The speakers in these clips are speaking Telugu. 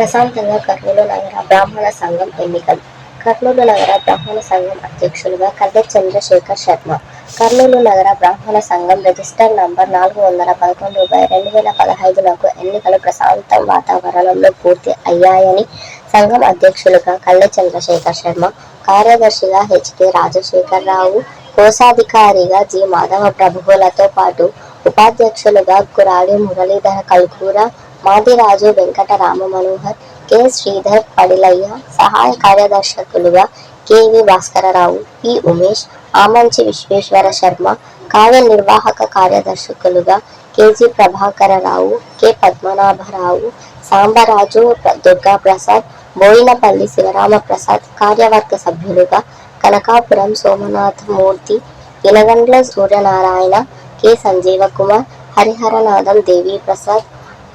ప్రశాంతంగా కర్నూలు నగర బ్రాహ్మణ సంఘం ఎన్నికలు. కర్నూలు నగర బ్రాహ్మణ సంఘం అధ్యక్షులుగా కల్లె చంద్రశేఖర్ శర్మ. కర్నూలు నగర బ్రాహ్మణ సంఘం రిజిస్టర్ నంబర్ నాలుగు వందల పదకొండు బై రెండు వేల పదహైదులకు ఎన్నికలు ప్రశాంత వాతావరణంలో పూర్తి అయ్యాయని సంఘం అధ్యక్షులుగా కళ్ళ చంద్రశేఖర్ శర్మ కార్యదర్శిగా హెచ్కే రాజశేఖర్ రావు కోశాధికారిగా జి. మాధవ ప్రభువులతో పాటు ఉపాధ్యక్షులుగా కురాడి మురళీధర కల్కూర మాదిరాజు వెంకట రామ మనోహర్ కె. శ్రీధర్ పడిలయ్య సహాయ కార్యదర్శకులుగా కెవి భాస్కరరావు పి. ఉమేష్ ఆమంచి విశ్వేశ్వర శర్మ కార్యనిర్వాహక కార్యదర్శకులుగా కెజి ప్రభాకరరావు కె. పద్మనాభరావు సాంబరాజు దుర్గా ప్రసాద్ బోయినపల్లి శివరామ ప్రసాద్ కార్యవర్గ సభ్యులుగా కనకాపురం సోమనాథ్ మూర్తి ఇలగండ్ల సూర్యనారాయణ కె. సంజీవ కుమార్ హరిహరనాథం దేవి ప్రసాద్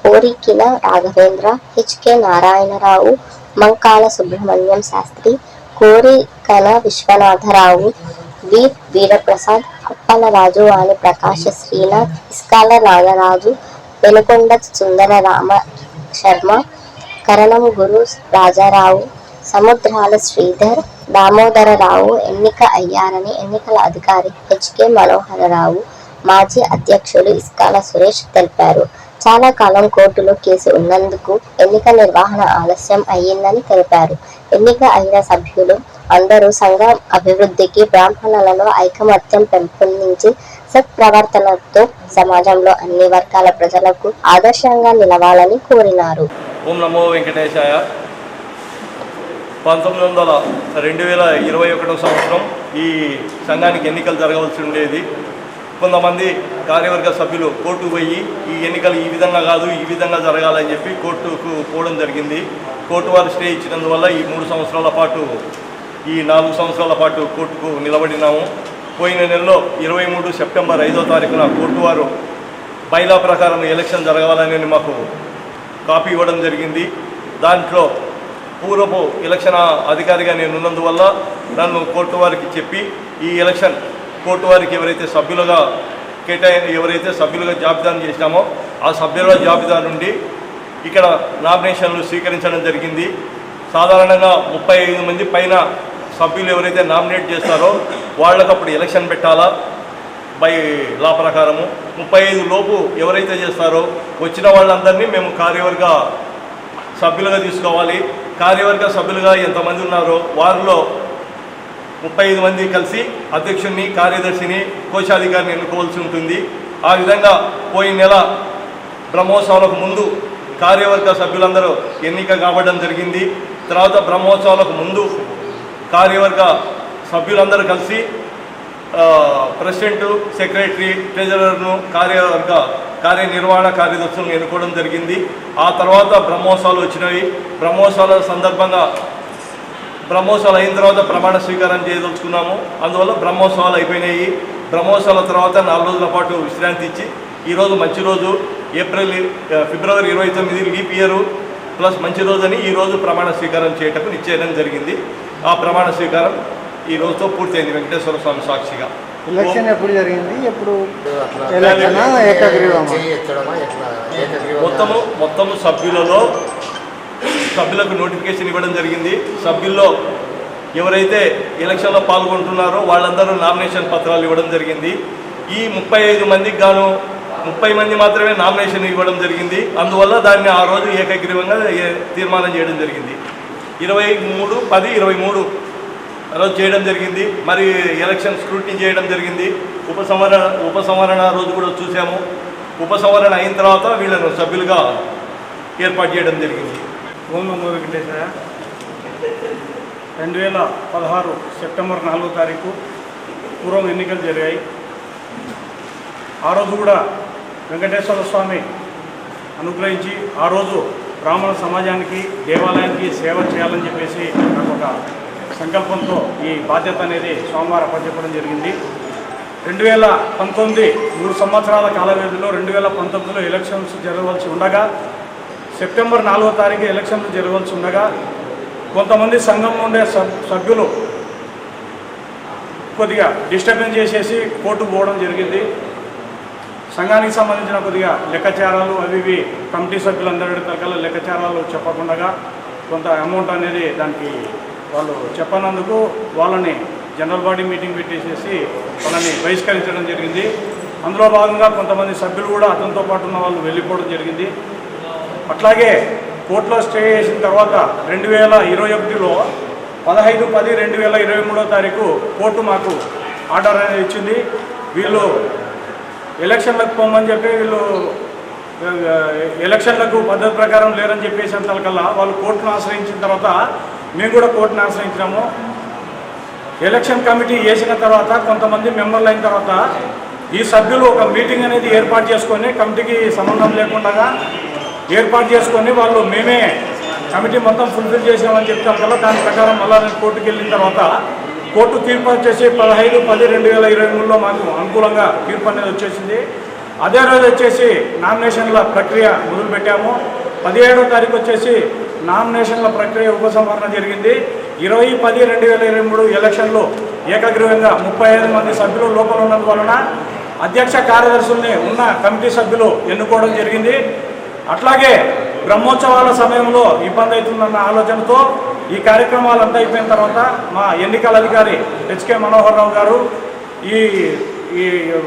కోరికిన రాఘవేంద్ర హెచ్కే నారాయణరావు మంకాల సుబ్రహ్మణ్యం శాస్త్రి కోరికల విశ్వనాథరావు వి వీరప్రసాద్ అప్పలరాజు వాణి ప్రకాశ శ్రీనాథ్ ఇస్కాల నాగరాజు వెనుకొండ సుందర రామ శర్మ కరణం గురు రాజారావు సముద్రాల శ్రీధర్ దామోదరరావు ఎన్నిక అయ్యారని ఎన్నికల అధికారి హెచ్కే మనోహరరావు మాజీ అధ్యక్షులు ఇస్కాల సురేష్ తెలిపారు. చాలా కాలం కోర్టులో కేసు ఉన్నందుకు ఎన్నిక నిర్వహణ ఆలస్యం అయ్యిందని తెలిపారు. ఎన్నిక అయిన సభ్యులు అందరూ సంఘం అభివృద్ధికి బ్రాహ్మణులలో ఐకమత్యం పెంపొందించి సత్ప్రవర్తనతో సమాజంలో అన్ని వర్గాల ప్రజలకు ఆదర్శంగా నిలవాలని కోరినారు. ఓం నమో వెంకటేశాయ. పంతొమ్మిది వందల రెండు వేల ఇరవై ఒకటో సంవత్సరం ఈ సంఘానికి ఎన్నికలు జరగవలసి ఉండేది. కొంతమంది కార్యవర్గ సభ్యులు కోర్టుకు పోయి ఈ ఎన్నికలు ఈ విధంగా కాదు ఈ విధంగా జరగాలని చెప్పి కోర్టుకు పోవడం జరిగింది. కోర్టు వారు స్టే ఇచ్చినందువల్ల ఈ మూడు సంవత్సరాల పాటు ఈ నాలుగు సంవత్సరాల పాటు కోర్టుకు నిలబడినాము. పోయిన నెలలో ఇరవై మూడు సెప్టెంబర్ ఐదో తారీఖున కోర్టు వారు బైలా ప్రకారం ఎలక్షన్ జరగాలని మాకు కాపీ ఇవ్వడం జరిగింది. దాంట్లో పూర్వపు ఎలక్షన్ అధికారిగా నేను ఉన్నందువల్ల నన్ను కోర్టు వారికి చెప్పి ఈ ఎలక్షన్ కోర్టు వారికి ఎవరైతే సభ్యులుగా కేటాయి ఎవరైతే సభ్యులుగా జాబితాను చేసినామో ఆ సభ్యుల జాబితా నుండి ఇక్కడ నామినేషన్లు స్వీకరించడం జరిగింది. సాధారణంగా ముప్పై ఐదు మంది పైన సభ్యులు ఎవరైతే నామినేట్ చేస్తారో వాళ్ళకు అప్పుడు ఎలక్షన్ పెట్టాలా? బై లా ప్రకారము ముప్పై ఐదు లోపు ఎవరైతే చేస్తారో వచ్చిన వాళ్ళందరినీ మేము కార్యవర్గ సభ్యులుగా తీసుకోవాలి. కార్యవర్గ సభ్యులుగా ఎంతమంది ఉన్నారో వారిలో ముప్పై ఐదు మంది కలిసి అధ్యక్షుడిని కార్యదర్శిని కోశాధికారిని ఎన్నుకోవాల్సి ఉంటుంది. ఆ విధంగా పోయిన నెల బ్రహ్మోత్సవాలకు ముందు కార్యవర్గ సభ్యులందరూ ఎన్నిక కావడం జరిగింది. తర్వాత బ్రహ్మోత్సవాలకు ముందు కార్యవర్గ సభ్యులందరూ కలిసి ప్రెసిడెంట్ సెక్రటరీ ట్రెజరర్ను కార్యవర్గ కార్యనిర్వహణ కార్యదర్శులను ఎన్నుకోవడం జరిగింది. ఆ తర్వాత బ్రహ్మోత్సవాలు వచ్చినవి. బ్రహ్మోత్సవాల సందర్భంగా బ్రహ్మోత్సవాలు అయిన తర్వాత ప్రమాణ స్వీకారం చేయదలుచుకున్నాము. అందువల్ల బ్రహ్మోత్సవాలు అయిపోయినాయి. బ్రహ్మోత్సవాల తర్వాత నాలుగు రోజుల పాటు విశ్రాంతి ఇచ్చి ఈరోజు మంచి రోజు. ఏప్రిల్ ఫిబ్రవరి ఇరవై తొమ్మిది లీప్ ఇయర్. ప్లస్ మంచి రోజు అని ఈరోజు ప్రమాణ స్వీకారం చేయటకు నిశ్చయం జరిగింది. ఆ ప్రమాణ స్వీకారం ఈ రోజుతో పూర్తయింది వెంకటేశ్వర స్వామి సాక్షిగా. ఎలక్షన్ ఎప్పుడు జరిగింది? ఎప్పుడు? మొత్తము మొత్తము సభ్యులలో సభ్యులకు నోటిఫికేషన్ ఇవ్వడం జరిగింది. సభ్యుల్లో ఎవరైతే ఎలక్షన్లో పాల్గొంటున్నారో వాళ్ళందరూ నామినేషన్ పత్రాలు ఇవ్వడం జరిగింది. ఈ ముప్పై ఐదు మందికి గాను ముప్పై మంది మాత్రమే నామినేషన్ ఇవ్వడం జరిగింది. అందువల్ల దాన్ని ఆ రోజు ఏకగ్రీవంగా ఏ- తీర్మానం చేయడం జరిగింది. ఇరవై మూడు పది ఇరవై మూడు రోజు చేయడం జరిగింది. మరి ఎలక్షన్ స్క్రూటినీ చేయడం జరిగింది. ఉపసంహరణ ఉపసంహరణ రోజు కూడా చూసాము. ఉపసంహరణ అయిన తర్వాత వీళ్ళను సభ్యులుగా ఏర్పాటు చేయడం జరిగింది. ఓం నమో వెంకటేశ్వర రెండు వేల పదహారు సెప్టెంబర్ నాలుగో తారీఖు పూర్వం ఎన్నికలు జరిగాయి. ఆ రోజు కూడా వెంకటేశ్వర స్వామి అనుగ్రహించి ఆ రోజు బ్రాహ్మణ సమాజానికి దేవాలయానికి సేవ చేయాలని చెప్పేసి నాకు ఒక సంకల్పంతో ఈ బాధ్యత అనేది సోమవారం అప్పచెప్పడం జరిగింది. రెండు వేల పంతొమ్మిది మూడు సంవత్సరాల కాల వ్యవధిలో రెండు వేల పంతొమ్మిదిలో ఎలక్షన్స్ జరగవలసి ఉండగా సెప్టెంబర్ నాలుగో తారీఖు ఎలక్షన్లు జరగవలసి ఉండగా కొంతమంది సంఘంలో ఉండే సబ్ సభ్యులు కొద్దిగా డిస్టర్బెన్స్ చేసేసి కోర్టు పోవడం జరిగింది. సంఘానికి సంబంధించిన కొద్దిగా లెక్కచారాలు అవి ఇవి కమిటీ సభ్యులందరి దగ్గర లెక్కచారాలు చెప్పకుండా కొంత అమౌంట్ అనేది దానికి వాళ్ళు చెప్పనందుకు వాళ్ళని జనరల్ బాడీ మీటింగ్ పెట్టేసేసి వాళ్ళని బహిష్కరించడం జరిగింది. అందులో భాగంగా కొంతమంది సభ్యులు కూడా అతనితో పాటు ఉన్న వాళ్ళు వెళ్ళిపోవడం జరిగింది. అట్లాగే కోర్టులో స్టే చేసిన తర్వాత రెండు వేల ఇరవై ఒకటిలో పదహైదు పది రెండు వేల ఇరవై మూడో తారీఖు కోర్టు మాకు ఆర్డర్ అనేది ఇచ్చింది. వీళ్ళు ఎలక్షన్లకు పోమని చెప్పి వీళ్ళు ఎలక్షన్లకు పద్ధతి ప్రకారం లేరని చెప్పేసి అంతకల్లా వాళ్ళు కోర్టును ఆశ్రయించిన తర్వాత మేము కూడా కోర్టును ఆశ్రయించినాము. ఎలక్షన్ కమిటీ వేసిన తర్వాత కొంతమంది మెంబర్లు అయిన తర్వాత ఈ సభ్యులు ఒక మీటింగ్ అనేది ఏర్పాటు చేసుకొని కమిటీకి సంబంధం లేకుండా ఏర్పాటు చేసుకొని వాళ్ళు మేమే కమిటీ మొత్తం ఫుల్ఫిల్ చేసామని చెప్తాం కదా. దాని ప్రకారం మళ్ళీ నేను కోర్టుకి వెళ్ళిన తర్వాత కోర్టు తీర్పు వచ్చేసి పదహైదు పది రెండు వేల ఇరవై మూడులో మాకు అనుకూలంగా తీర్పు అనేది వచ్చేసింది. అదే రోజు వచ్చేసి నామినేషన్ల ప్రక్రియ మొదలుపెట్టాము. పదిహేడో తారీఖు వచ్చేసి నామినేషన్ల ప్రక్రియ ఉపసంహరణ జరిగింది. ఇరవై పది రెండు వేల ఇరవై మూడు ఎలక్షన్లో ఏకగ్రీవంగా ముప్పై ఐదు మంది సభ్యులు లోపల ఉన్నందువలన అధ్యక్ష కార్యదర్శుల్ని ఉన్న కమిటీ సభ్యులు ఎన్నుకోవడం జరిగింది. అట్లాగే బ్రహ్మోత్సవాల సమయంలో ఇబ్బంది అవుతుందన్న ఆలోచనతో ఈ కార్యక్రమాలు కార్యక్రమాలంతా అయిపోయిన తర్వాత మా ఎన్నికల అధికారి హెచ్కే మనోహర్ రావు గారు ఈ ఈ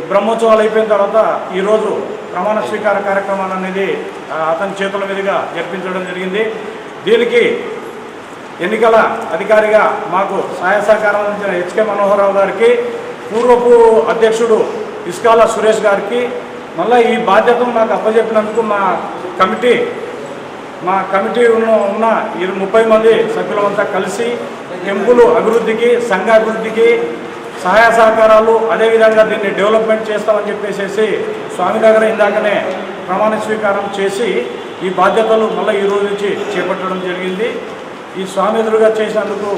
బ్రహ్మోత్సవాలు అయిపోయిన తర్వాత ఈరోజు ప్రమాణ స్వీకార కార్యక్రమాలు అనేది అతని చేతుల మీదుగా జరిపించడం జరిగింది. దీనికి ఎన్నికల అధికారిగా మాకు సహాయ సహకారం అందించిన హెచ్కే మనోహర్ రావు గారికి పూర్వపు అధ్యక్షుడు ఇస్కాల సురేష్ గారికి మళ్ళీ ఈ బాధ్యతను నాకు అప్పచెప్పినందుకు మా కమిటీ మా కమిటీ ఉన్న ఉన్న ఇరు ముప్పై మంది సభ్యులమంతా కలిసి టెంపుల్ అభివృద్ధికి సంఘ అభివృద్ధికి సహాయ సహకారాలు అదేవిధంగా దీన్ని డెవలప్మెంట్ చేస్తామని చెప్పేసి స్వామి దగ్గర ఇందాకనే ప్రమాణ స్వీకారం చేసి ఈ బాధ్యతలు మళ్ళీ ఈ రోజు నుంచి చేపట్టడం జరిగింది. ఈ స్వామి ఎదురుగా చేసినందుకు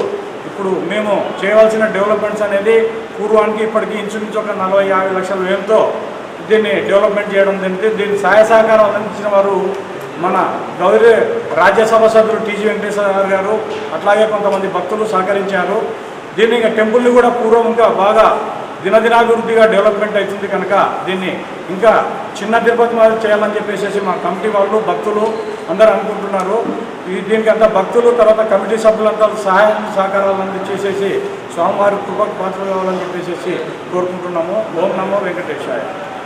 ఇప్పుడు మేము చేయవలసిన డెవలప్మెంట్స్ అనేది పూర్వానికి ఇప్పటికీ ఇంచుమించు ఒక నలభై యాభై లక్షల వ్యయంతో దీన్ని డెవలప్మెంట్ చేయడం దీనికి దీన్ని సహాయ సహకారం అందించిన వారు మన గౌరీ రాజ్యసభ సభ్యులు టీజీ వెంకటేశ్వర గారు అట్లాగే కొంతమంది భక్తులు సహకరించారు. దీన్ని ఇంకా టెంపుల్ని కూడా పూర్వం ఇంకా బాగా దినదినాభివృద్ధిగా డెవలప్మెంట్ అవుతుంది కనుక దీన్ని ఇంకా చిన్న తిరుపతి మాదిరి చేయాలని చెప్పేసి మా కమిటీ వాళ్ళు భక్తులు అందరూ అనుకుంటున్నారు. ఈ దీనికి అంతా భక్తులు తర్వాత కమిటీ సభ్యులంతా సహాయం సహకారాలు అందించేసేసి స్వామివారి కృపకు పాత్ర కావాలని చెప్పేసి కోరుకుంటున్నాము. ఓం నమో వెంకటేశాయ.